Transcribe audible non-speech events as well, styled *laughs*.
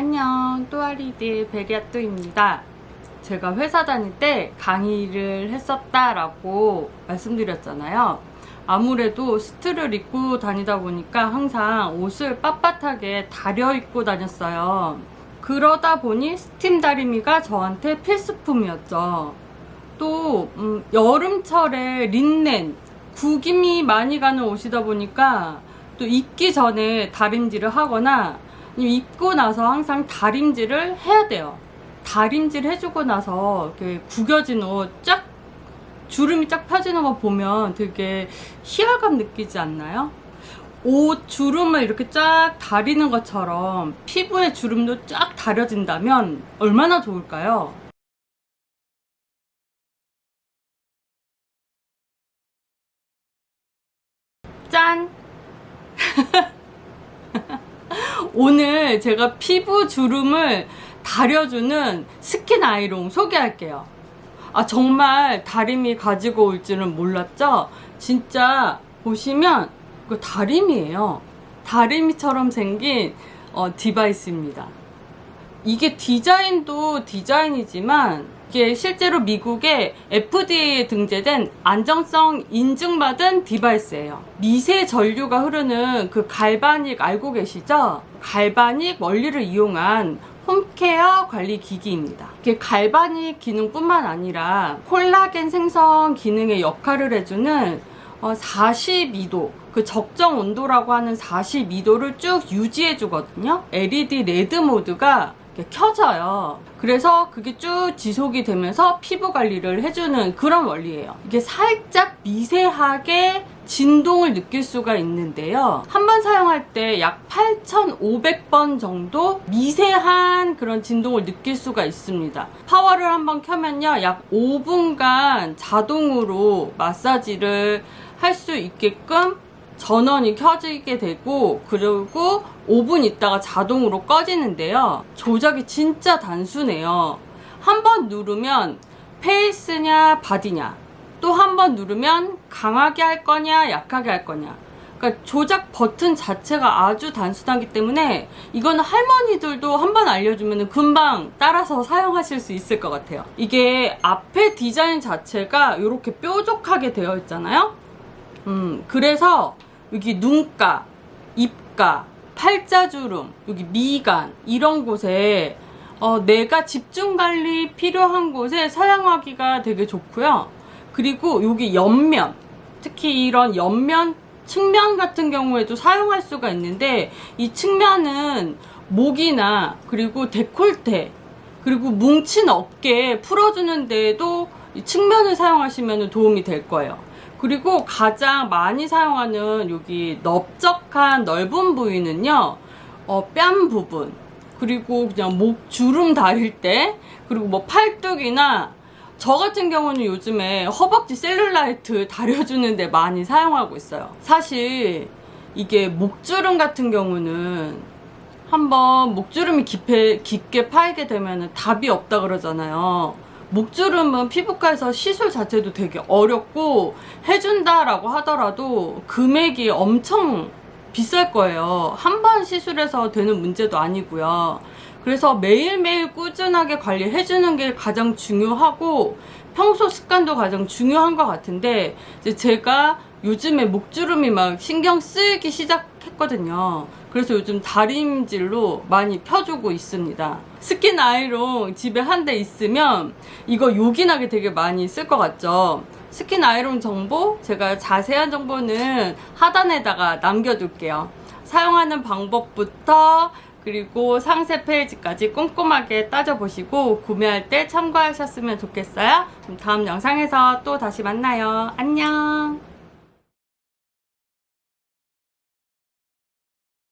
안녕 또아리드 베리아또입니다. 제가 회사 다닐 때 강의를 했었다라고 말씀드렸잖아요. 아무래도 스트를 입고 다니다 보니까 항상 옷을 빳빳하게 다려 입고 다녔어요. 그러다 보니 스팀 다리미가 저한테 필수품이었죠. 또 음, 여름철에 린넨 구김이 많이 가는 옷이다 보니까 또 입기 전에 다림질을 하거나 입고 나서 항상 다림질을 해야 돼요. 다림질 해주고 나서 이렇게 구겨진 옷 쫙 주름이 쫙 펴지는 거 보면 되게 희열감 느끼지 않나요? 옷 주름을 이렇게 쫙 다리는 것처럼 피부의 주름도 쫙 다려진다면 얼마나 좋을까요? 짠! *laughs* 오늘 제가 피부 주름을 다려주는 스킨 아이롱 소개할게요. 아, 정말 다림이 가지고 올 줄은 몰랐죠? 진짜 보시면 이거 다림이에요. 다림이처럼 생긴 어, 디바이스입니다. 이게 디자인도 디자인이지만 이게 실제로 미국의 FDA에 등재된 안정성 인증받은 디바이스예요. 미세 전류가 흐르는 그 갈바닉 알고 계시죠? 갈바닉 원리를 이용한 홈케어 관리 기기입니다. 이게 갈바닉 기능뿐만 아니라 콜라겐 생성 기능의 역할을 해주는 42도 그 적정 온도라고 하는 42도를 쭉 유지해 주거든요. LED 레드 모드가 이렇게 켜져요. 그래서 그게 쭉 지속이 되면서 피부 관리를 해주는 그런 원리예요. 이게 살짝 미세하게 진동을 느낄 수가 있는데요. 한 번 사용할 때 약 8,500번 정도 미세한 그런 진동을 느낄 수가 있습니다. 파워를 한번 켜면요. 약 5분간 자동으로 마사지를 할 수 있게끔 전원이 켜지게 되고 그리고 5분 있다가 자동으로 꺼지는데요. 조작이 진짜 단순해요. 한 번 누르면 페이스냐 바디냐 또 한 번 누르면 강하게 할 거냐 약하게 할 거냐 그러니까 조작 버튼 자체가 아주 단순하기 때문에 이거는 할머니들도 한 번 알려주면 금방 따라서 사용하실 수 있을 것 같아요. 이게 앞에 디자인 자체가 이렇게 뾰족하게 되어 있잖아요. 음, 그래서 여기 눈가, 입가, 팔자주름, 여기 미간 이런 곳에 어, 내가 집중 관리 필요한 곳에 사용하기가 되게 좋고요. 그리고 여기 옆면, 특히 이런 옆면 측면 같은 경우에도 사용할 수가 있는데 이 측면은 목이나 그리고 데콜테 그리고 뭉친 어깨 풀어주는 데에도 이 측면을 사용하시면 도움이 될 거예요. 그리고 가장 많이 사용하는 여기 넓적한 넓은 부위는요, 어, 뺨 부분, 그리고 그냥 목 주름 다릴 때, 그리고 뭐 팔뚝이나 저 같은 경우는 요즘에 허벅지 셀룰라이트 다려주는데 많이 사용하고 있어요. 사실 이게 목주름 같은 경우는 한번 목주름이 깊게, 깊게 파이게 되면 답이 없다 그러잖아요. 목주름은 피부과에서 시술 자체도 되게 어렵고 해준다라고 하더라도 금액이 엄청 비쌀 거예요. 한 번 시술해서 되는 문제도 아니고요. 그래서 매일매일 꾸준하게 관리해주는 게 가장 중요하고 평소 습관도 가장 중요한 것 같은데 제가 요즘에 목주름이 막 신경 쓰이기 시작했거든요. 그래서 요즘 다림질로 많이 펴주고 있습니다. 스킨 아이롱 집에 한 대 있으면 이거 요긴하게 되게 많이 쓸 것 같죠? 스킨 아이롱 정보 제가 자세한 정보는 하단에다가 남겨둘게요. 사용하는 방법부터 그리고 상세 페이지까지 꼼꼼하게 따져보시고 구매할 때 참고하셨으면 좋겠어요. 그럼 다음 영상에서 또 다시 만나요. 안녕!